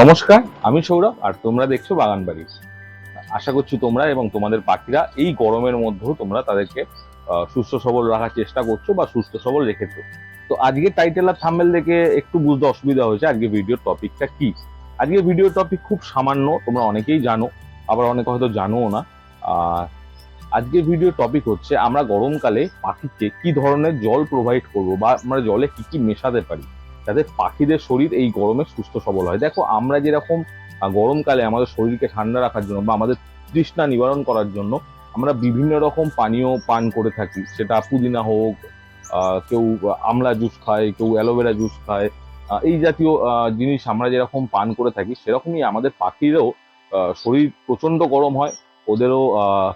নমস্কার, আমি সৌরভ আর তোমরা দেখছ বাগান বাড়ি আশা করছি তোমরা এবং তোমাদের পাখিরা এই গরমের মধ্যেও তোমরা তাদেরকে সুস্থ সবল রাখার চেষ্টা করছ বা সুস্থ সবল রেখেছো। তো আজকে টাইটেল আর থাম্বেল দেখে একটু বুঝতে অসুবিধা হয়েছে আজকে ভিডিওর টপিকটা কি? আজকে ভিডিওর টপিক খুব সামান্য, তোমরা অনেকেই জানো, আবার অনেকে হয়তো জানোও না। আজকে ভিডিওর টপিক হচ্ছে আমরা গরমকালে পাখিকে কি ধরনের জল প্রোভাইড করব বা আমরা জলে কি কি মেশাতে পারি? যাতে পাখিদের শরীর এই গরমে সুস্থ সবল হয়। দেখো, আমরা যেরকম গরমকালে আমাদের শরীরকে ঠান্ডা রাখার জন্য বা আমাদের তৃষ্ণা নিবারণ করার জন্য আমরা বিভিন্ন রকম পানীয় পান করে থাকি। সেটা পুদিনা হোক কেউ আমলা জুস খায়, কেউ অ্যালোভেরা জুস খায় এই জাতীয় জিনিস আমরা যেরকম পান করে থাকি, সেরকমই আমাদের পাখিরও শরীর প্রচণ্ড গরম হয়। ওদেরও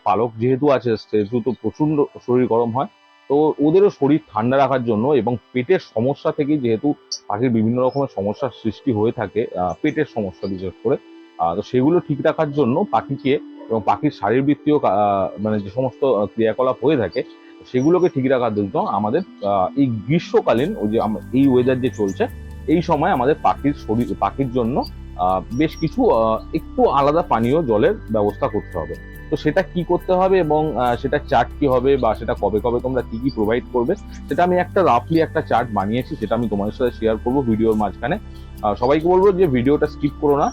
পালক যেহেতু আছে, সেহেতু তো প্রচণ্ড শরীর গরম হয়। তো ওদেরও শরীর ঠান্ডা রাখার জন্য এবং পেটের সমস্যা থেকে যেহেতু পাখির বিভিন্ন রকমের সমস্যার সৃষ্টি হয়ে থাকে পেটের সমস্যা বিশেষ করে তো সেগুলো ঠিক রাখার জন্য পাখিকে এবং পাখির শারীরবৃত্তীয় মানে যে সমস্ত ক্রিয়াকলাপ হয়ে থাকে, সেগুলোকে ঠিক রাখার জন্য আমাদের এই গ্রীষ্মকালীন ওই যে এই ওয়েদার যে চলছে, এই সময় আমাদের পাখির শরীর, পাখির জন্য বেশ কিছু একটু আলাদা পানীয় জলের ব্যবস্থা করতে হবে। তো সেটা কি করতে হবে এবং সেটা চার্ট কি হবে বা সেটা কবে কবে তোমরা কি কি প্রোভাইড করবে, সেটা আমি একটা রাফলি একটা চার্ট বানিয়েছি, সেটা আমি তোমাদের সাথে শেয়ার করব ভিডিওর মাঝখানে। সবাইকে বলব যে ভিডিওটা স্কিপ করো না।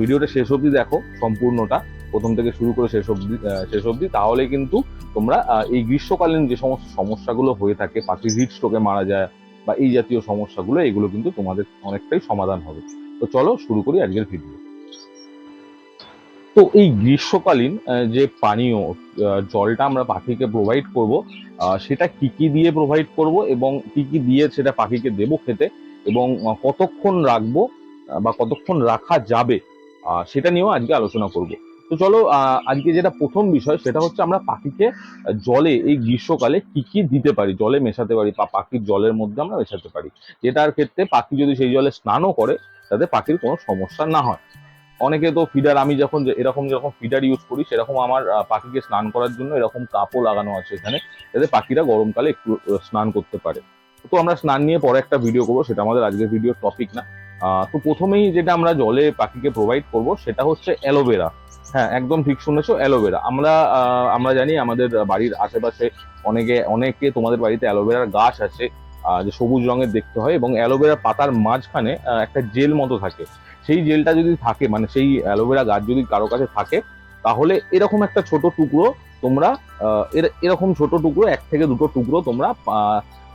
ভিডিওটা শেষ অবধি দেখো সম্পূর্ণটা। প্রথম থেকে শুরু করে শেষ অবধি শেষ অবধি। তাহলে কিন্তু তোমরা এই গ্রীষ্মকালীন যে সমস্ত সমস্যাগুলো হয়ে থাকে পাখি হিট স্ট্রোকে মারা যায় বা এই জাতীয় সমস্যাগুলো, এগুলো কিন্তু তোমাদের অনেকটাই সমাধান হবে। তো চলো শুরু করি আজকের ভিডিও তো এই গ্রীষ্মকালীন যে পানীয় জলটা আমরা পাখিকে প্রোভাইড করব সেটা কি কি দিয়ে প্রোভাইড করব এবং কি কি দিয়ে সেটা পাখিকে দেবো খেতে এবং কতক্ষণ রাখব বা কতক্ষণ রাখা যাবে সেটা নিয়েও আজকে আলোচনা করব। তো চলো আজকে যেটা প্রথম বিষয় সেটা হচ্ছে আমরা পাখিকে জলে এই গ্রীষ্মকালে কি কি দিতে পারি, জলে মেশাতে পারি বা পাখির জলের মধ্যে আমরা মেশাতে পারি, যেটার ক্ষেত্রে পাখি যদি সেই জলে স্নানও করে, তাতে পাখির কোনো সমস্যা না হয়। অনেকে তো ফিডার আমি যখন এরকম যখন ফিডার ইউজ করি, সেরকম আমার পাখিকে স্নান করার জন্য এরকম কাপও লাগানো আছে এখানে, যাতে পাখিরা গরমকালে একটু স্নান করতে পারে। তো আমরা স্নান নিয়ে পরে একটা ভিডিও করব, সেটা আমাদের আজকের ভিডিওর টপিক না। তো প্রথমেই যেটা আমরা জলে পাখিকে প্রোভাইড করব, সেটা হচ্ছে অ্যালোভেরা হ্যাঁ একদম ঠিক শুনেছো অ্যালোভেরা আমরা আমরা জানি আমাদের বাড়ির আশেপাশে অনেকে অনেকে তোমাদের বাড়িতে অ্যালোভেরার গাছ আছে যে সবুজ রঙের দেখতে হয় এবং অ্যালোভেরার পাতার মাঝখানে একটা জেল মতো থাকে। সেই জেলটা যদি থাকে মানে সেই অ্যালোভেরা গাছ যদি কারও কাছে থাকে তাহলে এরকম একটা ছোট টুকরো তোমরা এর- এরকম ছোট টুকরো এক থেকে দুটো টুকরো তোমরা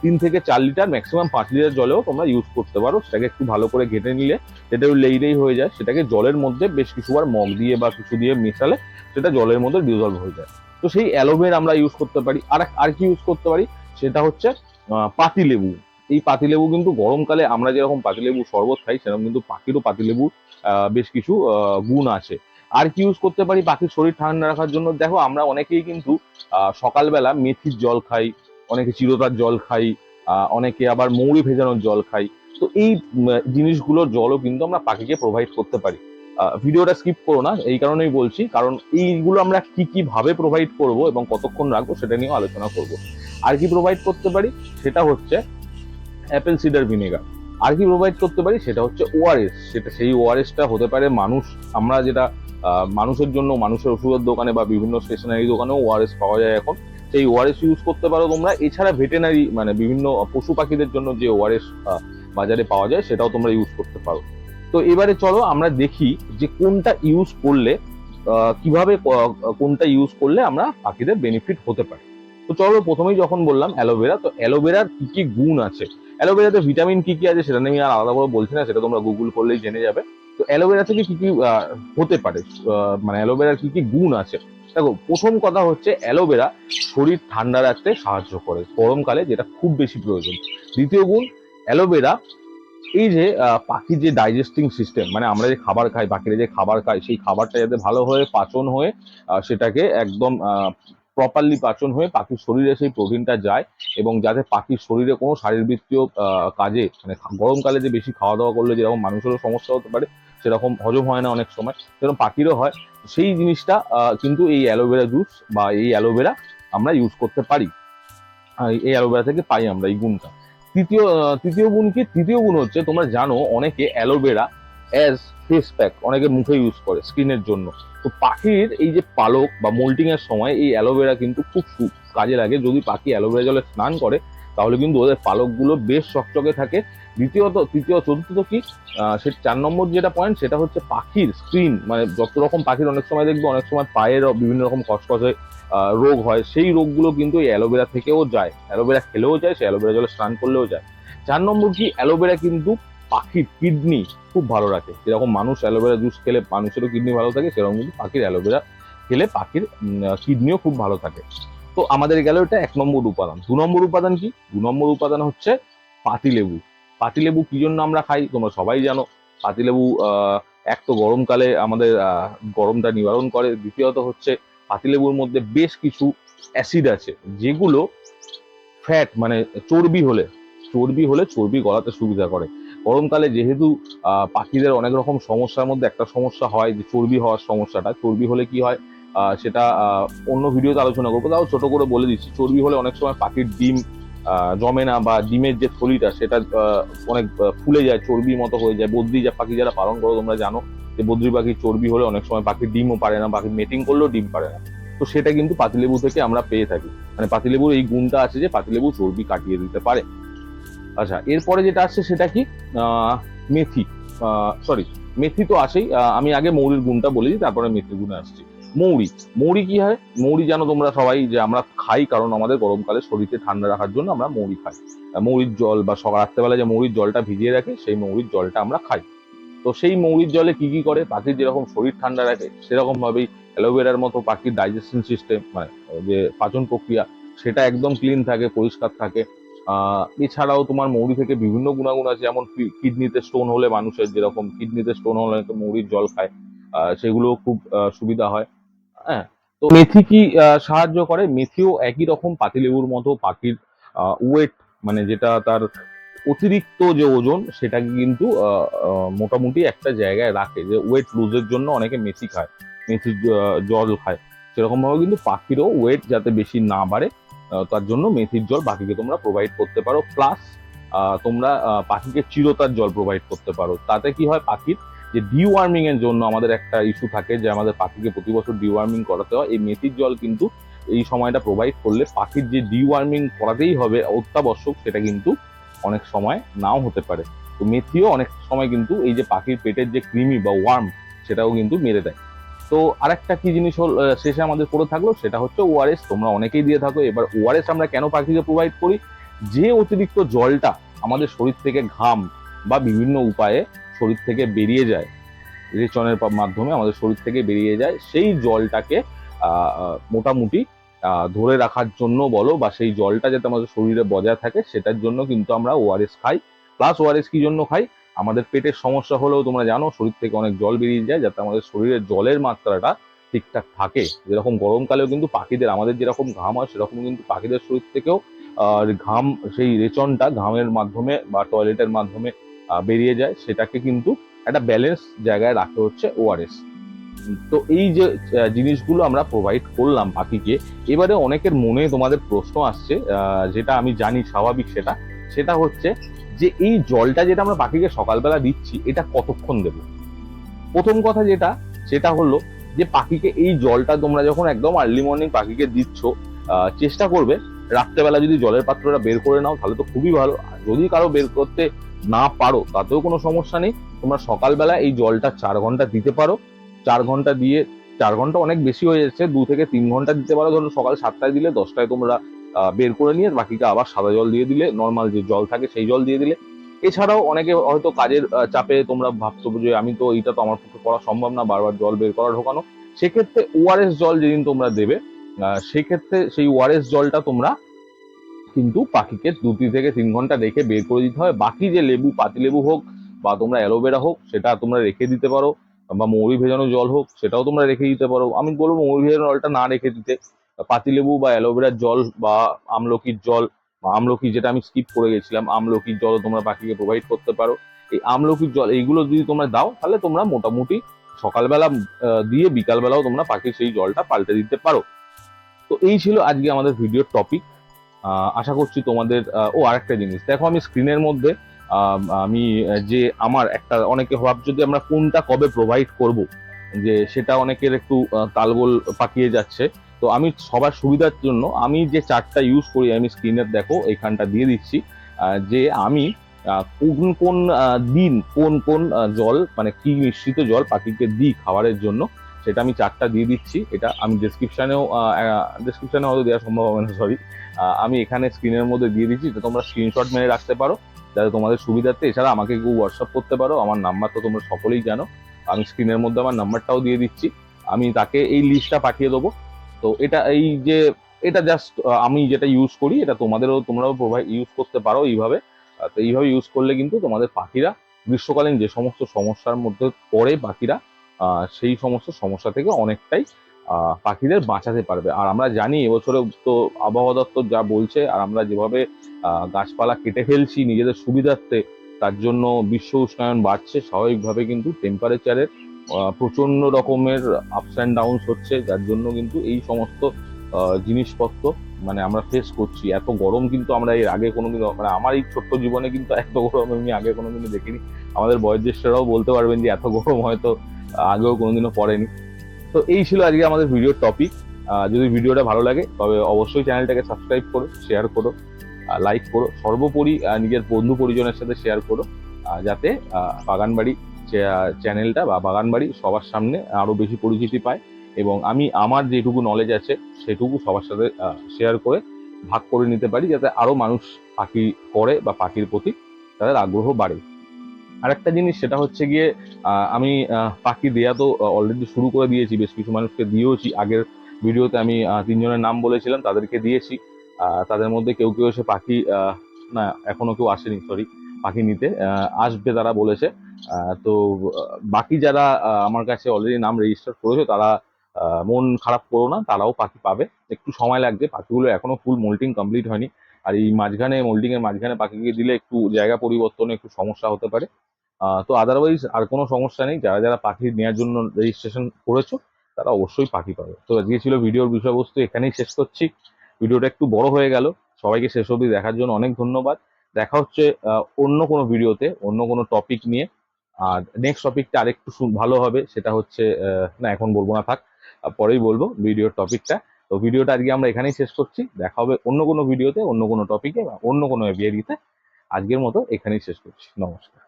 তিন থেকে চার লিটার ম্যাক্সিমাম পাঁচ লিটার জলেও তোমরা ইউজ করতে পারো। সেটাকে একটু ভালো করে ঘেটে নিলে সেটা লেইরেই হয়ে যায়। সেটাকে জলের মধ্যে বেশ কিছুবার মগ দিয়ে বা কিছু দিয়ে মেশালে সেটা জলের মধ্যে ডিজলভ হয়ে যায়। তো সেই অ্যালোভেরা আমরা ইউজ করতে পারি। আর আর কি ইউজ করতে পারি? সেটা হচ্ছে আহ, পাতিলেবু। এই পাতিলেবু কিন্তু গরমকালে আমরা যেরকম পাতিলেবু শরবত খাই, সেরকম কিন্তু পাখিরও পাতিলেবু বেশ কিছু গুণ আছে। আর কি ইউজ করতে পারি পাখির শরীর ঠান্ডা রাখার জন্য? দেখো, আমরা অনেকেই কিন্তু সকালবেলা মেথির জল খাই, অনেকে চিরতার জল খাই অনেকে আবার মৌরি ভেজানোর জল খাই। তো এই জিনিসগুলোর জলও কিন্তু আমরা পাখিকে প্রোভাইড করতে পারি। ভিডিওটা স্কিপ করো না, এই কারণেই বলছি, কারণ এইগুলো আমরা কি কি ভাবে প্রোভাইড করব এবং কতক্ষণ রাখব সেটা নিয়েও আলোচনা করব। আর কি প্রোভাইড করতে পারি? সেটা হচ্ছে অ্যাপেল সিডার ভিনেগার আর কি প্রোভাইড করতে পারি সেটা হচ্ছে ওআরএস সেটা সেই ওআরএসটা হতে পারে মানুষ, আমরা যেটা মানুষের জন্য, মানুষের ওষুধের দোকানে বা বিভিন্ন স্টেশনারি দোকানেও ওআরএস পাওয়া যায় এখন। সেই ওআরএস ইউজ করতে পারো তোমরা। এছাড়া ভেটেনারি মানে বিভিন্ন পশু পাখিদের জন্য যে ওআরএস বাজারে পাওয়া যায় সেটাও তোমরা ইউজ করতে পারো। তো এবারে চলো আমরা দেখি যে কোনটা ইউজ করলে কীভাবে কোনটা ইউজ করলে আমরা পাখিদের বেনিফিট হতে পারে। তো চলো প্রথমেই যখন বললাম অ্যালোভেরা তো অ্যালোভেরার কি কি গুণ আছে? অ্যালোভেরাতে ভিটামিন কি কি আছে সেটা নিয়ে আর আলাদা করে বলছি না, সেটা তোমরা গুগল করলেই জেনে যাবে। তো অ্যালোভেরা থেকে কি কি হতে পারে? মানে অ্যালোভেরার কি কি গুণ আছে? দেখো, প্রথম কথা হচ্ছে অ্যালোভেরা শরীর ঠান্ডা রাখতে সাহায্য করে, গরমকালে যেটা খুব বেশি প্রয়োজন। দ্বিতীয় গুণ, অ্যালোভেরা এই যে পাখির যে ডাইজেস্টিং সিস্টেম মানে আমরা যে খাবার খাই, পাখিরা যে খাবার খাই সেই খাবারটা যাতে ভালোভাবে পাচন হয়ে সেটাকে একদম প্রপারলি পাচন হয়ে পাখির শরীরে সেই প্রোটিনটা যায় এবং যাতে পাখির শরীরে কোনো শারীরবৃত্তীয় কাজে মানে গরমকালে যে বেশি খাওয়া দাওয়া করলে যেরকম মানুষেরও সমস্যা হতে পারে, সেরকম হজম হয় না অনেক সময়, সেরকম পাখিরও হয়। সেই জিনিসটা কিন্তু এই অ্যালোভেরা জুস বা এই অ্যালোভেরা আমরা ইউজ করতে পারি। এই অ্যালোভেরা থেকে পাই আমরা এই গুণটা। তৃতীয় তৃতীয় গুণ কি? তৃতীয় গুণ হচ্ছে, তোমরা জানো, অনেকে অ্যালোভেরা অ্যাজ ফেস প্যাক অনেকে মুখে ইউজ করে স্কিনের জন্য। তো পাখির এই যে পালক বা মোল্টিং এর সময় এই অ্যালোভেরা কিন্তু খুব কাজে লাগে। যদি পাখি অ্যালোভেরা জলে স্নান করে, তাহলে কিন্তু ওদের পালকগুলো বেশ চকচকে থাকে। দ্বিতীয়ত, তৃতীয়, চতুর্থ কি সে চার নম্বর যেটা পয়েন্ট সেটা হচ্ছে পাখির স্ক্রিন মানে যত রকম পাখির অনেক সময় দেখবে, অনেক সময় পায়ের বিভিন্ন রকম খসখসে রোগ হয়। সেই রোগগুলো কিন্তু এই অ্যালোভেরা থেকেও যায়। অ্যালোভেরা খেলেও যায়, সে অ্যালোভেরা জলে স্নান করলেও যায়। চার নম্বর কি অ্যালোভেরা কিন্তু পাখির কিডনি খুব ভালো রাখে। যেরকম মানুষ অ্যালোভেরা জুস খেলে মানুষেরও কিডনি ভালো থাকে, সেরকম কিন্তু পাখির অ্যালোভেরা খেলে পাখির কিডনিও খুব ভালো থাকে। তো আমাদের গেল এটা এক নম্বর উপাদান। দু নম্বর উপাদান কি? দু নম্বর উপাদান হচ্ছে পাতিলেবু। পাতিলেবু কি জন্য আমরা খাই? তোমরা সবাই জানো। পাতিলেবু এক তো গরমকালে আমাদের গরমটা নিবারণ করে। দ্বিতীয়ত হচ্ছে পাতিলেবুর মধ্যে বেশ কিছু অ্যাসিড আছে, যেগুলো ফ্যাট মানে চর্বি হলে চর্বি হলে চর্বি গলাতে সুবিধা করে। গরমকালে যেহেতু পাখিদের অনেক রকম সমস্যার মধ্যে একটা সমস্যা হয়, যে চর্বি হওয়ার সমস্যাটা। চর্বি হলে কি হয় সেটা অন্য ভিডিওতে আলোচনা করব। তাও ছোট করে বলে দিচ্ছি, চর্বি হলে অনেক সময় পাখির ডিম জমে না বা ডিমের যে থলিটা সেটা অনেক ফুলে যায়, চর্বির মতো হয়ে যায়। বদ্রি যা পাখি যারা পালন করো তোমরা জানো, যে বদ্রি পাখির চর্বি হলে অনেক সময় পাখির ডিমও পারে না পাখি মেটিং করলেও ডিম পারে না। তো সেটা কিন্তু পাতিলেবু থেকে আমরা পেয়ে থাকি। মানে পাতিলেবুর এই গুণটা আছে যে, পাতিলেবু চর্বি কাটিয়ে দিতে পারে। আচ্ছা এরপরে যেটা আসছে সেটা কি? মেথি। সরি মেথি তো আসেই আমি আগে মৌরির গুণটা বলেছি তারপরে মেথির গুণে আসছি। মৌরি। মৌরি কি হয়? মৌরি জানো তোমরা সবাই যে আমরা খাই, কারণ আমাদের গরমকালে শরীরকে ঠান্ডা রাখার জন্য আমরা মৌরি খাই। মৌরির জল বা সকাল রাত্রেবেলা যে মৌরির জলটা ভিজিয়ে রাখে, সেই মৌরির জলটা আমরা খাই। তো সেই মৌরির জলে কি কি করে? পাখির যেরকম শরীর ঠান্ডা রাখে সেরকম ভাবেই অ্যালোভেরার মতো পাখির ডাইজেশন সিস্টেম মানে যে পাচন প্রক্রিয়া, সেটা একদম ক্লিন থাকে, পরিষ্কার থাকে। এছাড়াও তোমার মৌরি থেকে বিভিন্ন গুণাগুণ আছে, যেমন কিডনিতে স্টোন হলে মানুষের যেরকম কিডনিতে স্টোন হলে মৌরির জল খায় সেগুলো খুব সুবিধা হয়। হ্যাঁ তো মেথি কি সাহায্য করে? মেথিও একই রকম, পাতিলেবুর মতো পাখির ওয়েট মানে যেটা তার অতিরিক্ত যে ওজন, সেটাকে কিন্তু মোটামুটি একটা জায়গায় রাখে যে ওয়েট লুজের জন্য অনেকে মেথি খায়, মেথির জল খায়। সেরকমভাবে কিন্তু পাখিরও ওয়েট যাতে বেশি না বাড়ে তার জন্য মেথির জল পাখিকে তোমরা প্রোভাইড করতে পারো। প্লাস তোমরা পাখিকে চিরতার জল প্রোভাইড করতে পারো। তাতে কি হয় পাখির যে ডিওয়ার্মিং এর জন্য আমাদের একটা ইস্যু থাকে যে আমাদের পাখিকে প্রতি বছর ডিওয়ার্মিং করাতে হয়। এই মেথির জল কিন্তু এই সময়টা প্রোভাইড করলে পাখির যে ডিওয়ার্মিং করাতেই হবে, অত্যাবশ্যক, সেটা কিন্তু অনেক সময় নাও হতে পারে। তো মেথিও অনেক সময় কিন্তু এই যে পাখির পেটের যে কৃমি বা ওয়ার্ম সেটাও কিন্তু মেরে দেয়। তো আরেকটা কি জিনিস হল শেষে আমাদের পড়ে থাকল, সেটা হচ্ছে ওআরএস তোমরা অনেকেই দিয়ে থাকো। এবার ওআরএস আমরা কেন পাখিকে প্রোভাইড করি? যে অতিরিক্ত জলটা আমাদের শরীর থেকে ঘাম বা বিভিন্ন উপায়ে শরীর থেকে বেরিয়ে যায়, রেচনের মাধ্যমে আমাদের শরীর থেকে বেরিয়ে যায়, সেই জলটাকে মোটামুটি ধরে রাখার জন্য বলো বা সেই জলটা যাতে আমাদের শরীরে বজায় থাকে, সেটার জন্য কিন্তু আমরা ওআরএস খাই। প্লাস ওআরএস কি জন্য খাই? আমাদের পেটের সমস্যা হলেও তোমরা জানো, শরীর থেকে অনেক জল বেরিয়ে যায়, যাতে আমাদের শরীরের জলের মাত্রাটা ঠিকঠাক থাকে। যেরকম গরমকালেও কিন্তু পাখিদের, আমাদের যেরকম ঘাম হয়, সেরকম কিন্তু পাখিদের শরীর থেকেও ঘাম, সেই রেচনটা ঘামের মাধ্যমে বা টয়লেটের মাধ্যমে বেরিয়ে যায়। সেটাকে কিন্তু একটা ব্যালেন্স জায়গায় রাখতে হচ্ছে ওআরএস তো এই যে জিনিসগুলো আমরা প্রোভাইড করলাম পাখিকে, এবারে অনেকের মনে তোমাদের প্রশ্ন আসছে যেটা আমি জানি স্বাভাবিক সেটা। সেটা হচ্ছে যে এই জলটা যেটা আমরা পাখিকে সকালবেলা দিচ্ছি, এটা কতক্ষণ দেব? প্রথম কথা যেটা, সেটা হলো যে পাখিকে এই জলটা তোমরা যখন একদম আর্লি মর্নিং পাখিকে দিচ্ছ চেষ্টা করবে রাত্রেবেলা যদি জলের পাত্রটা বের করে নাও, তাহলে তো খুবই ভালো। আর যদি কারও বের করতে না পারো, তাতেও কোনো সমস্যা নেই। তোমরা সকালবেলা এই জলটা চার ঘণ্টা দিতে পারো। চার ঘণ্টা দিয়ে, চার ঘণ্টা অনেক বেশি হয়ে যাচ্ছে, দু থেকে তিন ঘণ্টা দিতে পারো। ধরো সকাল সাতটায় দিলে দশটায় তোমরা বের করে নিয়ে বাকিটা আবার সাদা জল দিয়ে দিলে নর্মাল যে জল থাকে সেই জল দিয়ে দিলে। এছাড়াও অনেকে হয়তো কাজের চাপে তোমরা ভাবছ যে আমি তো এইটা তো আমার পক্ষে করা সম্ভব না, বারবার জল বের করা ঢোকানো। সেক্ষেত্রে ওআরএস জল যেদিন তোমরা দেবে সেক্ষেত্রে সেই ওআরএস জলটা তোমরা কিন্তু পাখিকে দু তিন থেকে তিন ঘণ্টা রেখে বের করে দিতে হয় বাকি যে লেবু পাতিলেবু হোক বা তোমরা অ্যালোভেরা হোক, সেটা তোমরা রেখে দিতে পারো। বা মৌরি ভেজানো জল হোক, সেটাও তোমরা রেখে দিতে পারো। আমি বলব মৌরি ভেজানো জলটা না রেখে দিতে। পাতিলেবু বা অ্যালোভেরার জল বা আমলকির জল বা আমলকি যেটা আমি স্কিপ করে গেছিলাম, আমলকির জলও তোমরা পাখিকে প্রোভাইড করতে পারো। এই আমলকির জল, এইগুলো যদি তোমরা দাও, তাহলে তোমরা মোটামুটি সকালবেলা দিয়ে বিকালবেলাও তোমরা পাখির সেই জলটা পাল্টে দিতে পারো। তো এই ছিল আজকে আমাদের ভিডিওর টপিক আশা করছি তোমাদের ও আরেকটা জিনিস। দেখো আমি স্ক্রিনের মধ্যে আমি যে আমার একটা, অনেকে ভাব যদি আমরা কোনটা কবে প্রোভাইড করব, যে সেটা অনেকের একটু তালগোল পাকিয়ে যাচ্ছে। তো আমি সবার সুবিধার জন্য আমি যে চার্টটা ইউজ করি, আমি স্ক্রিনের দেখো, এখানটা দিয়ে দিচ্ছি যে আমি কোন কোন দিন কোন কোন জল মানে কি মিশ্রিত জল পাখিকে দিই খাবারের জন্য, সেটা আমি চারটা দিয়ে দিচ্ছি। এটা আমি ডেসক্রিপশনেও ডেসক্রিপশনে হয়তো দেওয়া সম্ভব হবে না সরি আমি এখানে স্ক্রিনের মধ্যে দিয়ে দিচ্ছি তো তোমরা স্ক্রিনশট মেরে রাখতে পারো, যাতে তোমাদের সুবিধার্থে, এছাড়া আমাকে কেউ হোয়াটসঅ্যাপ করতে পারো, আমার নাম্বার তো তোমরা সকলেই জানো, আমি স্ক্রিনের মধ্যে আমার নাম্বারটাও দিয়ে দিচ্ছি, আমি তাকে এই লিস্টটা পাঠিয়ে দেবো তো এটা এই যে, এটা জাস্ট আমি যেটা ইউজ করি, এটা তোমাদেরও, তোমরাও প্রোভাইড ইউজ করতে পারো এইভাবে। তো এইভাবে ইউজ করলে কিন্তু তোমাদের পাখিরা, গ্রীষ্মকালীন যে সমস্ত সমস্যার মধ্যে পড়ে পাখিরা সেই সমস্ত সমস্যা থেকে অনেকটাই পাখিদের বাঁচাতে পারবে। আর আমরা জানি এবছরে তো আবহাওয়া দপ্তর যা বলছে, আর আমরা যেভাবে গাছপালা কেটে ফেলছি নিজেদের সুবিধার্থে, তার জন্য বিশ্ব উষ্ণায়ন বাড়ছে, স্বাভাবিকভাবে কিন্তু টেম্পারেচারের প্রচণ্ড রকমের আপস অ্যান্ড ডাউনস হচ্ছে, যার জন্য কিন্তু এই সমস্ত জিনিসপত্র মানে আমরা ফেস করছি। এত গরম কিন্তু আমরা এর আগে কোনোদিন মানে আমার এই ছোট্ট জীবনে কিন্তু এত গরম আমি আগে কোনোদিনও দেখিনি। আমাদের বয়োজ্যেষ্ঠরাও বলতে পারবেন যে এত গরম হয়তো আগেও কোনোদিনও পড়েনি। তো এই ছিল আজকে আমাদের ভিডিওর টপিক যদি ভিডিওটা ভালো লাগে, তবে অবশ্যই চ্যানেলটাকে সাবস্ক্রাইব করো শেয়ার করো লাইক করো। সর্বোপরি নিজের বন্ধু পরিজনের সাথে শেয়ার করো যাতে বাগানবাড়ি চ্যানেলটা বা বাগানবাড়ি সবার সামনে আরও বেশি পরিচিতি পায় এবং আমি আমার যেটুকু নলেজ আছে সেটুকু সবার সাথে শেয়ার করে ভাগ করে নিতে পারি যাতে আরও মানুষ পাখি করে বা পাখির প্রতি তাদের আগ্রহ বাড়ে। আরেকটা জিনিস সেটা হচ্ছে গিয়ে আমি পাখি দেয়া তো অলরেডি শুরু করে দিয়েছি, বেশ কিছু মানুষকে দিয়েওছি। আগের ভিডিওতে আমি তিনজনের নাম বলেছিলাম, তাদেরকে দিয়েছি। তাদের মধ্যে কেউ কেউ এসে পাখি না, এখনও কেউ আসেনি সরি পাখি নিতে আসবে তারা বলেছে। তো বাকি যারা আমার কাছে অলরেডি নাম রেজিস্টার করেছে, তারা মন খারাপ করো না, তারাও পাখি পাবে। একটু সময় লাগবে পাখিগুলো এখনও ফুল মোল্টিং কমপ্লিট হয়নি। আর এই মাঝখানে মোল্ডিং এর মাঝখানে পাখিকে দিলে একটু জায়গা পরিবর্তনে একটু সমস্যা হতে পারে। তো আদারওয়াইজ আর কোনো সমস্যা নেই। যারা যারা পাখি নেওয়ার জন্য রেজিস্ট্রেশন করেছ, তারা অবশ্যই পাখি পাবে। তো আজকে ছিল ভিডিওর বিষয়বস্তু, এখানেই শেষ করছি। ভিডিওটা একটু বড় হয়ে গেল। সবাইকে শেষ অবধি দেখার জন্য অনেক ধন্যবাদ। দেখা হচ্ছে অন্য কোনো ভিডিওতে, অন্য কোনো টপিক নিয়ে। আর নেক্সট টপিকটা আরেকটু ভালো হবে, সেটা হচ্ছে না, এখন বলব না, থাক পরেই বলব ভিডিওর টপিকটা তো ভিডিওটা আজকে আমরা এখানেই শেষ করছি। দেখা হবে অন্য কোনো ভিডিওতে, অন্য কোনো টপিকে বা অন্য কোনো এভিয়ারিতে আজকের মতো এখানেই শেষ করছি। নমস্কার।